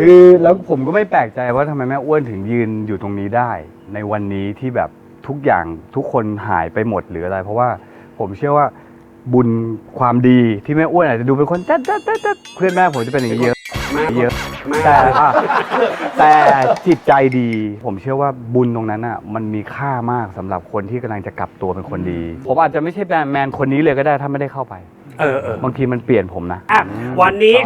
คือแล้วผมก็ไม่แปลกใจว่าทำไมแม่อ้วนถึงยืนอยู่ตรงนี้ได้ ในวันนี้ที่แบบทุกอย่างทุกคนหายไปหมดหรืออะไร เพราะว่าผมเชื่อว่าบุญความดีที่แม่อ้วนอาจจะดูเป็นคนจัดจัดจัดจัดเพื่อนแม่ผมจะเป็นอย่างนี้เยอะเยอะ แต่อะแต่จิตใจดี ผมเชื่อว่าบุญตรงนั้นอะมันมีค่ามากสำหรับคนที่กำลังจะกลับตัวเป็นคนดี ผมอาจจะไม่ใช่แมนแมนคนนี้เลยก็ได้ถ้าไม่ได้เข้าไป เออเออบางทีมันเปลี่ยนผมนะ อะวันนี้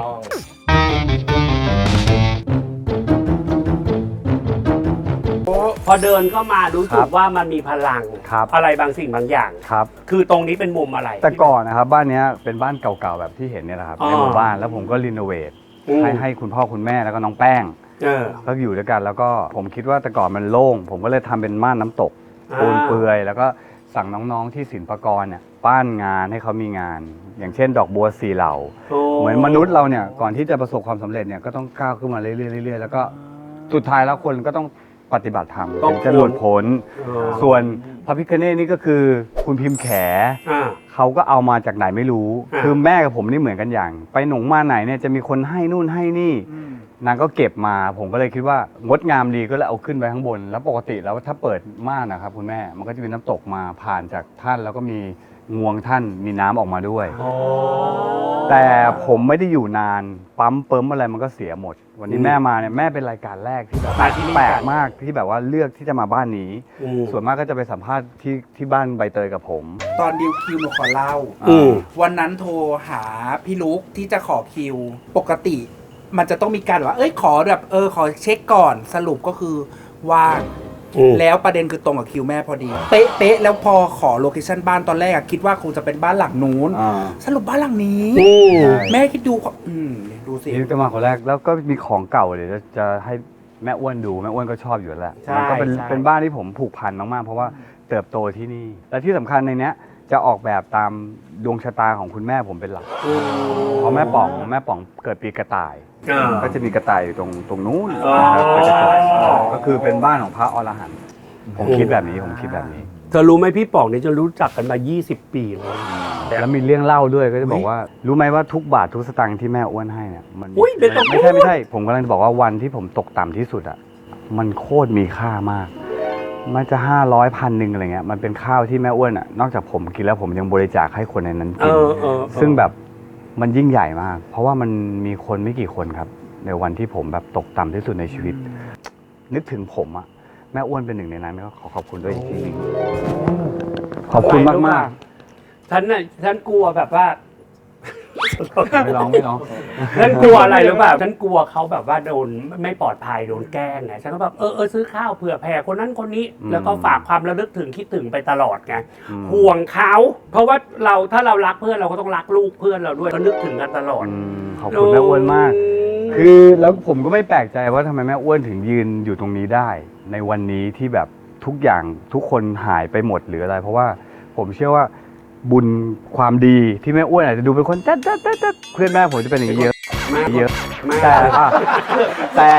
อเดินเข้ามารู้สึครักบว่ามันมีพลัง ครับอะไรบางสิ่งบางอย่าง ครับ คือตรงนี้เป็นมุมอะไร แต่ก่อนนะครับบ้านเนี้ยเป็นบ้านเก่าๆแบบที่เห็นเนี่ยแหละครับอ๋อในหมู่บ้านแล้วผมก็รีโนเวทอืม ให้ให้คุณพ่อคุณแม่แล้วก็น้องแป้งเออก็อยู่ด้วยกันแล้วก็ผมคิดว่าแต่ก่อนมันโล่ง ผมก็เลยทำเป็นม่านน้ำตกอ่าปูนเปลือย แล้วก็สั่งน้องๆที่ศิลปากรเนี่ยป้านงานให้เขามีงาน อย่างเช่น ดอกบัวสีเหล่าโอ้เหมือนมนุษย์เราเนี่ยก่อนที่จะประสบความสำเร็จเนี่ยก็ต้องก้าวขึ้นมาเรื่อยๆเรื่อยๆแล้วก็สุดท้ายแล้วคนก็ต้อง ปฏิบัติธรรมถึงจะหลุดพ้นเออส่วนพระพิคเนตนี่ก็คือคุณพิมพ์แขอ่าเขาก็เอามาจากไหนไม่รู้อ่าคือแม่กับผมนี่เหมือนกันอย่าง ไปหนงมาไหนเนี่ยจะมีคนให้นู่นให้นี่ นางก็เก็บมา ผมก็เลยคิดว่างดงามดีก็เลยเอาขึ้นไปข้างบน แล้วปกติแล้วถ้าเปิดม่านนะครับคุณแม่ มันก็จะมีน้ำตกมาผ่านจากท่านแล้วก็มี งวงท่านมีน้ำออกมาด้วย แต่ผมไม่ได้อยู่นานปั๊มเปิมอะไรมันก็เสียหมด วันนี้อืมแม่มาเนี่ยแม่เป็นรายการแรกที่แบบมาที่นี่แปลกกันมากที่แบบว่าเลือกที่จะมาบ้านนี้อืมส่วนมากก็จะไปสัมภาษณ์ที่ที่บ้านใบเตยกับผม ตอนดิวคิวหนูขอเล่า อืม วันนั้นโทรหาพี่ลุกที่จะขอคิว ปกติ มันจะต้องมีการว่าเอ้ยขอแบบเออขอเช็คก่อนสรุปก็คือว่าง อืม แล้วประเด็นคือตรงกับคิวแม่พอดี เป๊ะเป๊ะแล้วพอขอโลเคชั่นบ้านตอนแรกอะคิดว่าคงจะเป็นบ้านหลังนู้น อ่า สรุปบ้านหลังนี้ อืมใช่แม่คิดดูความอืมดูสิ นี่จะมาคนแรกแล้วก็มีของเก่าเดี๋ยวจะจะให้แม่อ้วนดูแม่อ้วนก็ชอบอยู่แล้วแหละใช่มันก็เป็นใช่ เป็นบ้านที่ผมผูกพันมากๆ เพราะว่าเติบโตที่นี่ และที่สำคัญในเนี้ย จะออกแบบตามดวงชะตาของคุณแม่ผมเป็นหลักอืมเพราะแม่ป๋องแม่ป๋องเกิดปีกระต่าย อ่า ก็จะมีกระต่ายอยู่ตรงตรงนู้นอ๋อ นะครับเป็นกระต่ายก็คือเป็นบ้านของพระอรหันต์ผมคิดแบบนี้ผมคิดแบบนี้ เธอรู้ไหมพี่ป๋องนี่จะรู้จักกันมา 20 ปีเลยแล้วมีเรื่องเล่าด้วยก็จะบอกว่า รู้ไหมว่าทุกบาททุกสตางค์ที่แม่อ้วนให้เนี่ยมันอุ๊ยไม่ต้องไม่ใช่ไม่ใช่ ผมกำลังจะบอกว่าวันที่ผมตกต่ำที่สุดอะมันโคตรมีค่ามาก มันจะห้าร้อยพันหนึ่งอะไรเงี้ยมันเป็นข้าวที่แม่อ้วนอะนอกจากผมกินแล้วผมยังบริจาคให้คนในนั้นเอกินอเออซึ่งแบบมันยิ่งใหญ่มาก เพราะว่ามันมีคนไม่กี่คนครับ ในวันที่ผมแบบตกต่ำที่สุดในชีวิต นึกถึงผมอะแม่อ้วนเป็นหนึ่งในนั้นก็ขอขอบคุณด้วยอีกทีหนึงขอบคุณมากมากฉันน่ะฉันกลัวแบบว่าๆ ไม่ร้องไม่ร้อง ฉันกลัวอะไรหรือเปล่าฉันกลัวเขาแบบว่าโดนไม่ปลอดภัยโดนแกล้งไงฉันก็แบบเออเออซื้อข้าวเผื่อแผ่คนนั้นคนนี้ อืมแล้วก็ฝากความระลึกถึงคิดถึงไปตลอดไงอืม ห่วงเขาเพราะว่าเราถ้าเรารักเพื่อนเราก็ต้องรักลูกเพื่อนเราด้วยก็นึกถึงกันตลอดอืมขอบคุณแม่อ้วนมาก คือแล้วผมก็ไม่แปลกใจว่าทำไมแม่อ้วนถึงยืนอยู่ตรงนี้ได้ ในวันนี้ที่แบบทุกอย่างทุกคนหายไปหมดหรืออะไร เพราะว่าผมเชื่อว่า บุญความดีที่แม่อ้วนอาจจะดูเป็นคนจัดจัดจัดจัดเพื่อนแม่ผมจะเป็นอย่างนี้เยอะเยอะแต่อะแต่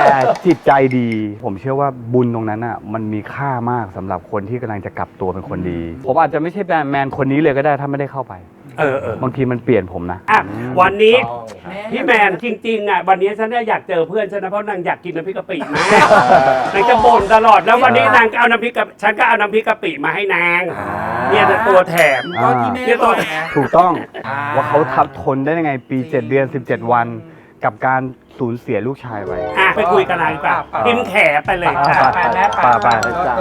จิตใจดี ผมเชื่อว่าบุญตรงนั้นอะมันมีค่ามากสำหรับคนที่กำลังจะกลับตัวเป็นคนดี ผมอาจจะไม่ใช่แมนแมนคนนี้เลยก็ได้ถ้าไม่ได้เข้าไป เออเออบางทีมันเปลี่ยนผมนะ อะวันนี้แม่พี่แมนจริงๆอะวันนี้ฉันได้อยากเจอเพื่อนฉันนะเพราะนางอยากกินน้ำพริกกะปิมากนางจะบ่นตลอดแล้ววันนี้นางก็เอาน้ำพริกกะฉันก็เอาน้ำพริกกะปิมาให้นาง เนี่ยแต่ตัวแถม ก็ที่แม่เนี่ยบตัอวกไง ถูกต้องอ่า ว่าเขาทับทนได้ยังไงปี 7 เดือน 17 วัน กับการสูญเสียลูกชายไป อะไปคุยกันนางดีกว่าพิมพ์แขไปเลยไปค่ะไป ไปไป จ้า